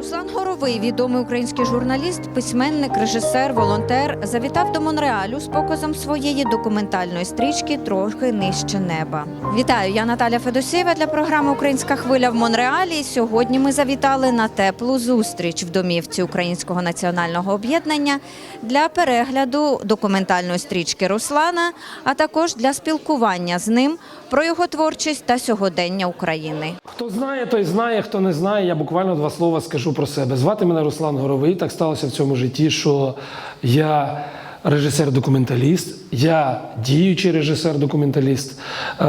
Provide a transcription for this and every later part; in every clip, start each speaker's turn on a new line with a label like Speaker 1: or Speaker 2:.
Speaker 1: Руслан Горовий, відомий український журналіст, письменник, режисер, волонтер, завітав до Монреалю з показом своєї документальної стрічки Трохи нижче неба. Вітаю, я Наталя Федосєва для програми Українська хвиля в Монреалі. Сьогодні ми завітали на теплу зустріч в домівці Українського національного об'єднання для перегляду документальної стрічки Руслана, а також для спілкування з ним про його творчість та сьогодення України.
Speaker 2: Хто знає, той знає, хто не знає, я буквально два слова скажу про себе. Звати мене Руслан Горовий. Так сталося в цьому житті, що я режисер-документаліст, я діючий режисер-документаліст. Е,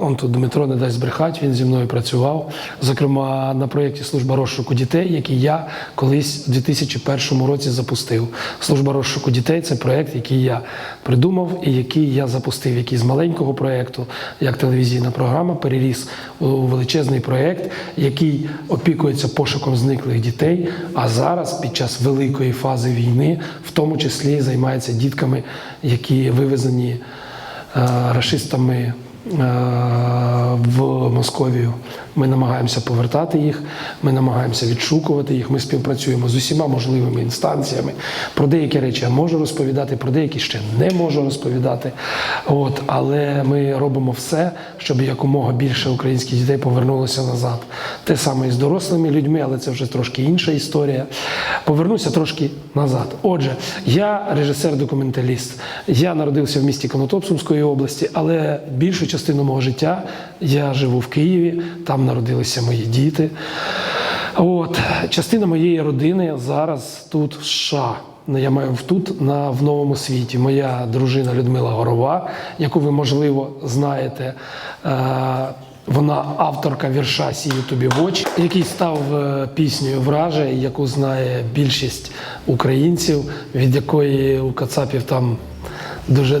Speaker 2: он тут Дмитро не дасть збрехати, він зі мною працював. Зокрема, на проєкті Служба розшуку дітей, який я колись у 2001 році запустив. Служба розшуку дітей це проєкт, який я придумав і який я запустив, який з маленького проєкту, як телевізійна програма, переріс у величезний проєкт, який опікується пошуком зниклих дітей. А зараз, під час великої фази війни, в тому числі займається дітками, які вивезені е, рашистами е, в Московію. Ми намагаємося повертати їх, ми намагаємося відшукувати їх. Ми співпрацюємо з усіма можливими інстанціями. Про деякі речі я можу розповідати, про деякі ще не можу розповідати. От, але ми робимо все, щоб якомога більше українських дітей повернулося назад. Те саме і з дорослими людьми, але це вже трошки інша історія. Повернуся трошки назад. Отже, я режисер-документаліст. Я народився в місті Конотоп Сумської області, але більшу частину мого життя я живу в Києві, там народилися мої діти. От, частина моєї родини зараз тут в США. Ну, Я маю тут на в новому світі. Моя дружина Людмила Горова, яку ви можливо знаєте. Е, вона авторка вірша «Сію тобі в очі, який став е, піснею Враже, яку знає більшість українців, від якої у Кацапів там Дуже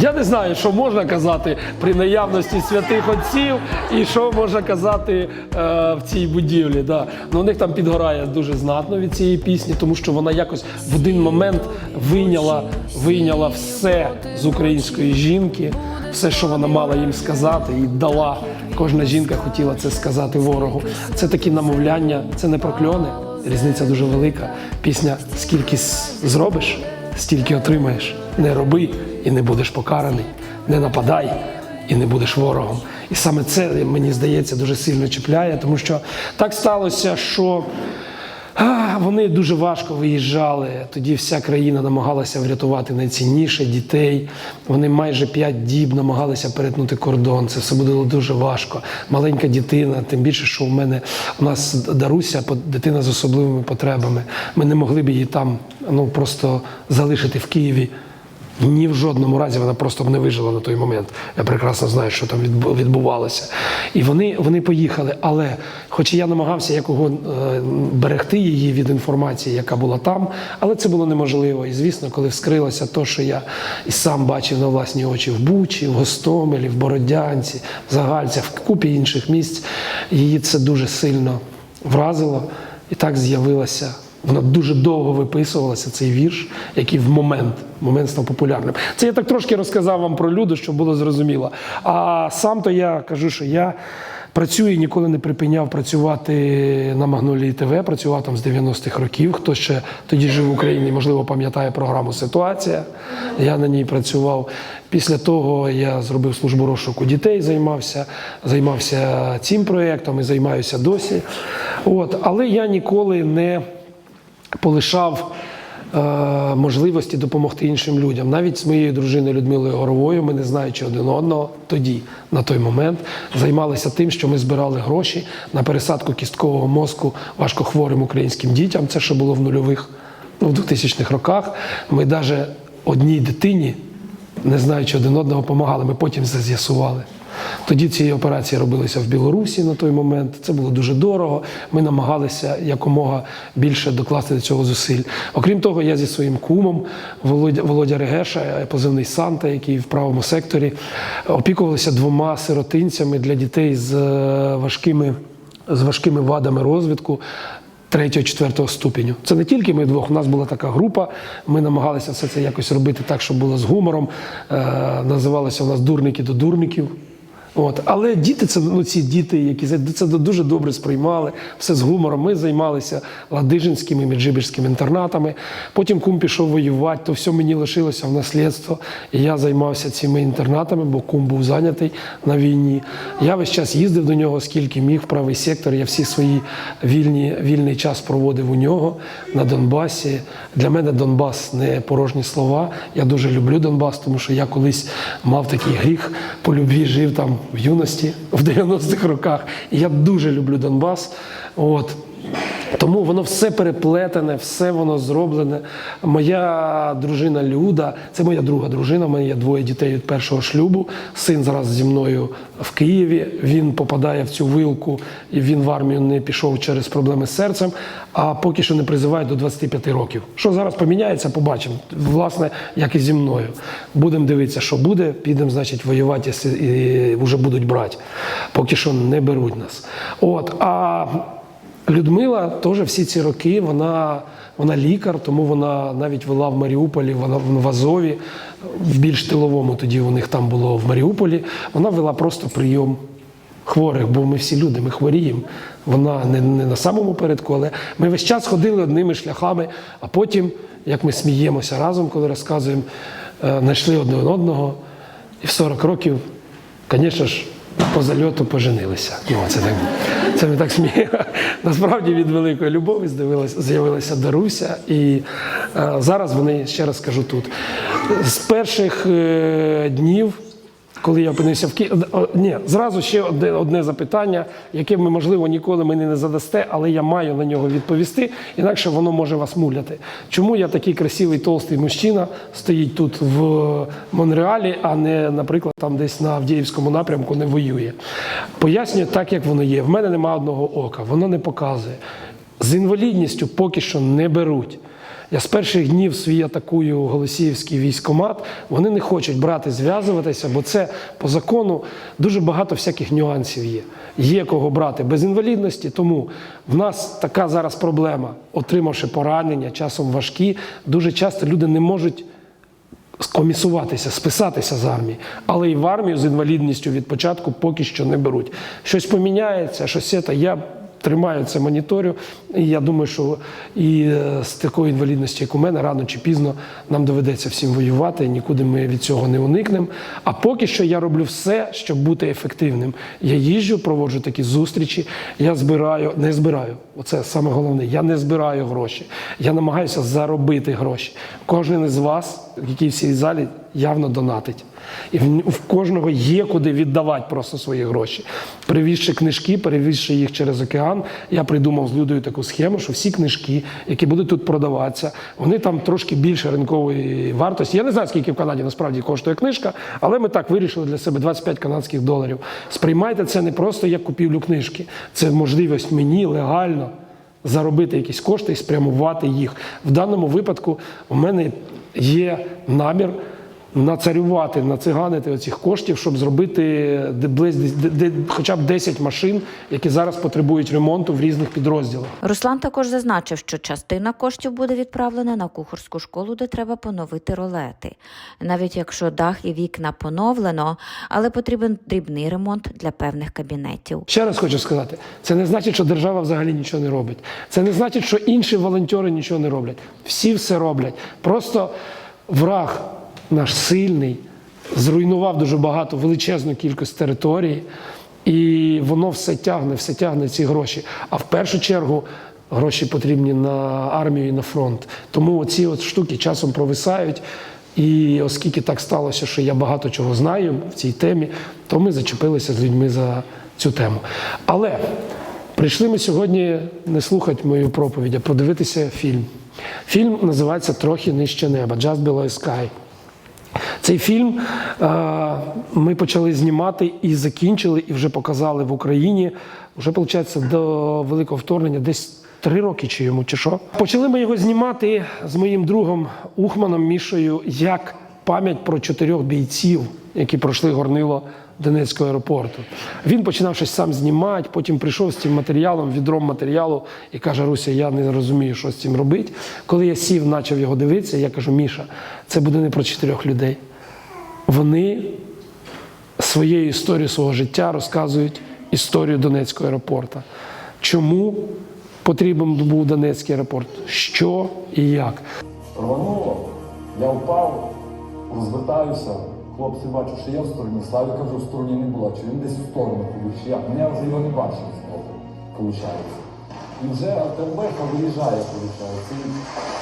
Speaker 2: я не знаю, що можна казати при наявності святих отців, і що можна казати е, в цій будівлі. Да. Ну, у них там підгорає дуже знатно від цієї пісні, тому що вона якось в один момент вийняла, вийняла все з української жінки, все, що вона мала їм сказати, і дала. Кожна жінка хотіла це сказати ворогу. Це такі намовляння, це не прокльони. Різниця дуже велика. Пісня Скільки зробиш, стільки отримаєш. Не роби і не будеш покараний. Не нападай і не будеш ворогом. І саме це мені здається дуже сильно чіпляє, тому що так сталося, що вони дуже важко виїжджали. Тоді вся країна намагалася врятувати найцінніше дітей. Вони майже п'ять діб намагалися перетнути кордон. Це все було дуже важко. Маленька дитина, тим більше, що у мене у нас Даруся, дитина з особливими потребами. Ми не могли б її там ну просто залишити в Києві. Ні в жодному разі вона просто б не вижила на той момент. Я прекрасно знаю, що там відбу- відбувалося. І вони, вони поїхали. Але, хоч я намагався якого е, берегти її від інформації, яка була там, але це було неможливо. І звісно, коли вскрилося те, що я і сам бачив на власні очі в Бучі, в Гостомелі, в Бородянці, в Загальцях, в купі інших місць, її це дуже сильно вразило. І так з'явилася вона дуже довго виписувалася, цей вірш, який в момент, момент став популярним. Це я так трошки розказав вам про люди, щоб було зрозуміло. А сам то я кажу, що я працюю і ніколи не припиняв працювати на Магнолії ТВ, працював там з 90-х років. Хто ще тоді жив в Україні, можливо, пам'ятає програму Ситуація. Я на ній працював. Після того я зробив службу розшуку дітей, займався, займався цим проєктом і займаюся досі. От. Але я ніколи не полишав е, можливості допомогти іншим людям. Навіть з моєю дружиною Людмилою Горовою, ми не знаючи один одного, тоді, на той момент, займалися тим, що ми збирали гроші на пересадку кісткового мозку важкохворим українським дітям. Це ще було в нульових, ну, в 2000-х роках. Ми навіть одній дитині, не знаючи один одного, допомагали. Ми потім це з'ясували. Тоді ці операції робилися в Білорусі на той момент. Це було дуже дорого. Ми намагалися якомога більше докласти до цього зусиль. Окрім того, я зі своїм кумом Володя, Володя Регеша, позивний Санта, який в правому секторі, опікувалися двома сиротинцями для дітей з е, важкими, з важкими вадами розвитку. Третього, четвертого ступеню. Це не тільки ми двох. У нас була така група. Ми намагалися все це якось робити так, щоб було з гумором. Е, називалося у нас дурники до дурників. От. Але діти, це ну, ці діти, які це дуже добре сприймали, все з гумором. Ми займалися ладижинськими, меджибірськими інтернатами. Потім кум пішов воювати, то все мені лишилося в наслідство. І я займався цими інтернатами, бо кум був зайнятий на війні. Я весь час їздив до нього, скільки міг в правий сектор. Я всі свої вільні, вільний час проводив у нього на Донбасі. Для мене Донбас не порожні слова. Я дуже люблю Донбас, тому що я колись мав такий гріх по любві, жив там в юності в 90-х роках. Я дуже люблю Донбас. От. Тому воно все переплетене, все воно зроблене. Моя дружина Люда, це моя друга дружина. У мене є двоє дітей від першого шлюбу. Син зараз зі мною в Києві. Він попадає в цю вилку, і він в армію не пішов через проблеми з серцем. А поки що не призивають до 25 років. Що зараз поміняється, побачимо. Власне, як і зі мною. Будемо дивитися, що буде. Підемо, значить, воювати, і вже будуть брати. Поки що не беруть нас. От а. Людмила теж всі ці роки, вона, вона лікар, тому вона навіть вела в Маріуполі, вона в Азові, в більш тиловому тоді у них там було в Маріуполі. Вона вела просто прийом хворих, бо ми всі люди, ми хворіємо. Вона не, не на самому передку, але ми весь час ходили одними шляхами, а потім, як ми сміємося разом, коли розказуємо, е, знайшли одне одного, і в 40 років, звісно ж, по зальоту поженилися. Ну, це, так, це ми так сміє. Насправді від великої любові з'явилася, з'явилася Даруся. І е, зараз вони, ще раз скажу тут, з перших е, днів. Коли я опинився в Києві, ні, зразу ще одне, одне запитання, яке ви, можливо, ніколи мені не задасте, але я маю на нього відповісти, інакше воно може вас муляти. Чому я такий красивий толстий мужчина стоїть тут в Монреалі, а не, наприклад, там десь на Авдіївському напрямку не воює? Пояснюю так, як воно є. В мене немає одного ока, воно не показує. З інвалідністю поки що не беруть. Я з перших днів свій атакую Голосіївський військомат. Вони не хочуть брати, зв'язуватися, бо це по закону дуже багато всяких нюансів є. Є кого брати без інвалідності. Тому в нас така зараз проблема, отримавши поранення, часом важкі, дуже часто люди не можуть скомісуватися, списатися з армії, але і в армію з інвалідністю від початку поки що не беруть. Щось поміняється, щось це. Я тримаю це моніторю. І я думаю, що і е, з такою інвалідністю, як у мене, рано чи пізно нам доведеться всім воювати. Нікуди ми від цього не уникнемо. А поки що я роблю все, щоб бути ефективним. Я їжджу, проводжу такі зустрічі. Я збираю, не збираю. Оце саме головне. Я не збираю гроші. Я намагаюся заробити гроші. Кожен із вас, який в цій залі, явно донатить. І в, кожного є куди віддавати просто свої гроші. Привізши книжки, перевізши їх через океан, я придумав з Людою таку схему, що всі книжки, які будуть тут продаватися, вони там трошки більше ринкової вартості. Я не знаю, скільки в Канаді насправді коштує книжка, але ми так вирішили для себе 25 канадських доларів. Сприймайте це не просто як купівлю книжки, це можливість мені легально заробити якісь кошти і спрямувати їх. В даному випадку у мене є намір нацарювати, нациганити оцих коштів, щоб зробити хоча б 10 машин, які зараз потребують ремонту в різних підрозділах.
Speaker 1: Руслан також зазначив, що частина коштів буде відправлена на кухарську школу, де треба поновити ролети. Навіть якщо дах і вікна поновлено, але потрібен дрібний ремонт для певних кабінетів.
Speaker 2: Ще раз хочу сказати, це не значить, що держава взагалі нічого не робить. Це не значить, що інші волонтери нічого не роблять. Всі все роблять. Просто враг наш сильний зруйнував дуже багато величезну кількість території, і воно все тягне, все тягне ці гроші. А в першу чергу. Гроші потрібні на армію і на фронт. Тому ці от штуки часом провисають. І оскільки так сталося, що я багато чого знаю в цій темі, то ми зачепилися з людьми за цю тему. Але прийшли ми сьогодні не слухати мою проповідь, а подивитися фільм. Фільм називається Трохи нижче неба Just Below Sky. Цей фільм е, ми почали знімати і закінчили, і вже показали в Україні. Вже виходить до великого вторгнення десь три роки чи йому, чи що. Почали ми його знімати з моїм другом Ухманом Мішою як пам'ять про чотирьох бійців, які пройшли горнило Донецького аеропорту. Він починав щось сам знімати, потім прийшов з цим матеріалом, відром матеріалу і каже: Руся, я не розумію, що з цим робити. Коли я сів, почав його дивитися, я кажу: Міша, це буде не про чотирьох людей. Вони своєю історією свого життя розказують історію Донецького аеропорту. Чому потрібен був Донецький аеропорт? Що і як?
Speaker 3: Рвануло, я впав, розвертаюся. Хлопці бачу, що я в стороні. Славіка вже в стороні не була, чи він десь в сторону чи як. Я вже його не бачив знову, виходить. І вже АТБ виїжджає, виходить.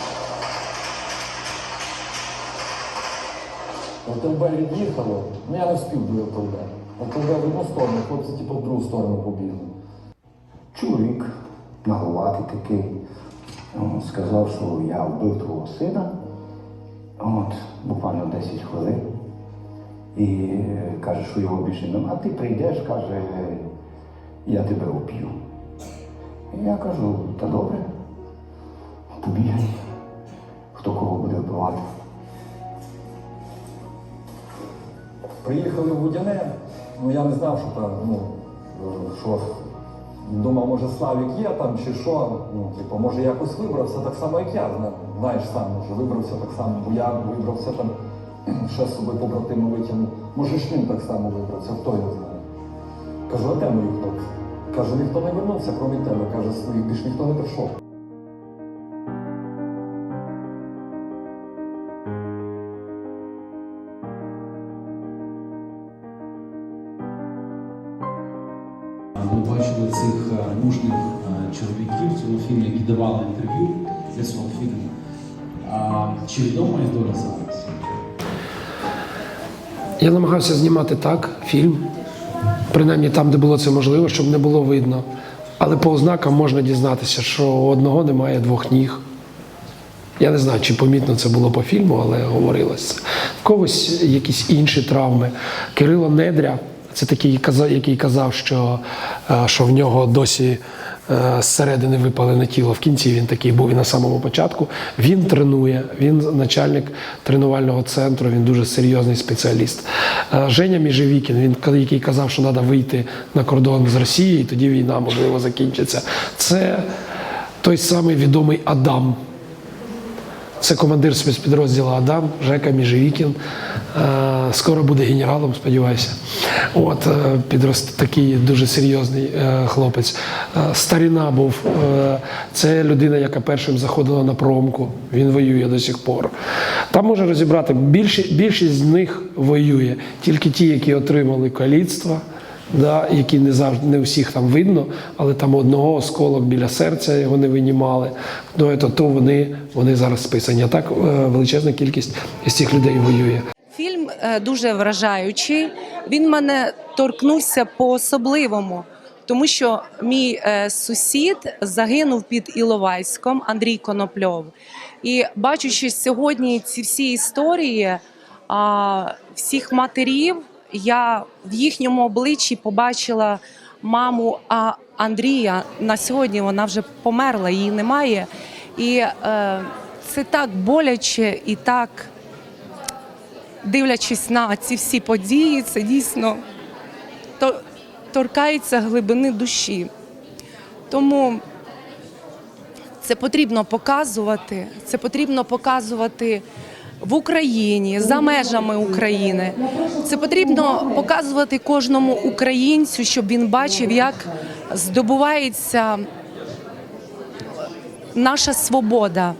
Speaker 3: АТБ від'їхало, ну я не встиг до АТБ. АТБ в одну сторону, хлопці типу в другу сторону побігли.
Speaker 4: Чоловік нагловатий такий. О, Сказав, що я вбив твого сина. От, буквально 10 хвилин. І е, каже, що його більше нема. А ти прийдеш, каже, я тебе вб'ю. І я кажу, та добре, побігай, хто кого буде вбивати.
Speaker 3: Приїхали в Водяне, ну я не знав, що там, ну, е, що думав, може Славік є там чи що. Ну, типу, може якось вибрався так само, як я. Знаєш сам, може вибрався так само, бо я вибрався там, ще з собою побратими витягнув. Може ж він так само вибрався, хто його знає. Кажу, а де мої хлопці? Каже, ніхто не вернувся, крім тебе. Каже, своїх більш ніхто не прийшов.
Speaker 5: Цих е, мужніх е, чоловіків в цьому фільмі, які давали інтерв'ю для свого фільму. Чи відома їх доля зараз?
Speaker 2: Я намагався знімати так фільм, принаймні там, де було це можливо, щоб не було видно. Але по ознакам можна дізнатися, що одного немає двох ніг. Я не знаю, чи помітно це було по фільму, але говорилось. В когось якісь інші травми. Кирило Недря, це такий, який казав, що, е, що в нього досі е, зсередини випалене тіло. В кінці він такий був і на самому початку. Він тренує, він начальник тренувального центру, він дуже серйозний спеціаліст. Е, Женя Міжевікін, він який казав, що треба вийти на кордон з Росії, і тоді війна можливо закінчиться. Це той самий відомий Адам. Це командир спецпідрозділу Адам, Жека Міжевікін. Е, Скоро буде генералом, сподіваюся. От е, підрост такий дуже серйозний е, хлопець. Старіна був. Це людина, яка першим заходила на промку. Він воює до сих пор. Там можна розібрати, більшість, більшість з них воює, тільки ті, які отримали каліцтва да, які не завжди не всіх там видно, але там одного осколок біля серця його не винімали. Ну, то, то вони, вони зараз списані. А так е, величезна кількість із цих людей воює.
Speaker 6: Фільм е, дуже вражаючий. Він мене торкнувся по-особливому, тому що мій е, сусід загинув під Іловайськом Андрій Конопльов. І бачучи сьогодні ці всі історії всіх матерів, я в їхньому обличчі побачила маму а, Андрія. На сьогодні вона вже померла, її немає. І е, це так боляче і так дивлячись на ці всі події, це дійсно то- торкається глибини душі. Тому це потрібно показувати. Це потрібно показувати в Україні, за межами України. Це потрібно показувати кожному українцю, щоб він бачив, як здобувається наша свобода,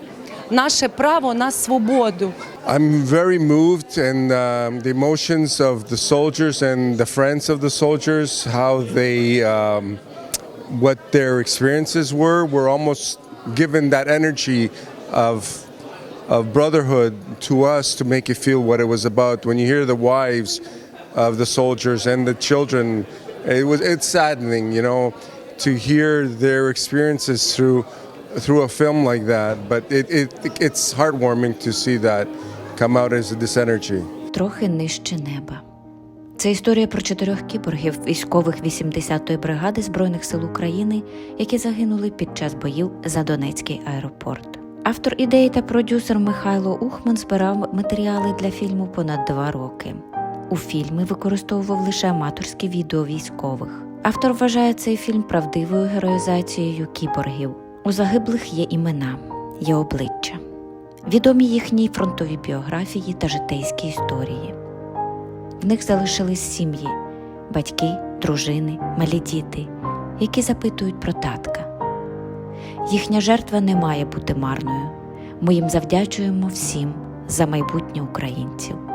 Speaker 6: наше право на свободу.
Speaker 7: I'm very moved and um, the emotions of the soldiers and the friends of the soldiers, how they, um, what their experiences were, were almost given that energy of of brotherhood to us to make you feel what it was about. When you hear the wives of the soldiers and the children, it was it's saddening, you know, to hear their experiences through through a film like that. But it, it it's heartwarming to see that come out as this energy.
Speaker 1: Трохи нижче неба. Це історія про чотирьох кіборгів військових 80-ї бригади Збройних сил України, які загинули під час боїв за Донецький аеропорт. Автор ідеї та продюсер Михайло Ухман збирав матеріали для фільму понад два роки. У фільмі використовував лише аматорські відео військових. Автор вважає цей фільм правдивою героїзацією кіборгів. У загиблих є імена, є обличчя, відомі їхні фронтові біографії та житейські історії. В них залишились сім'ї, батьки, дружини, малі діти, які запитують про татка. Їхня жертва не має бути марною. Ми їм завдячуємо всім за майбутнє українців.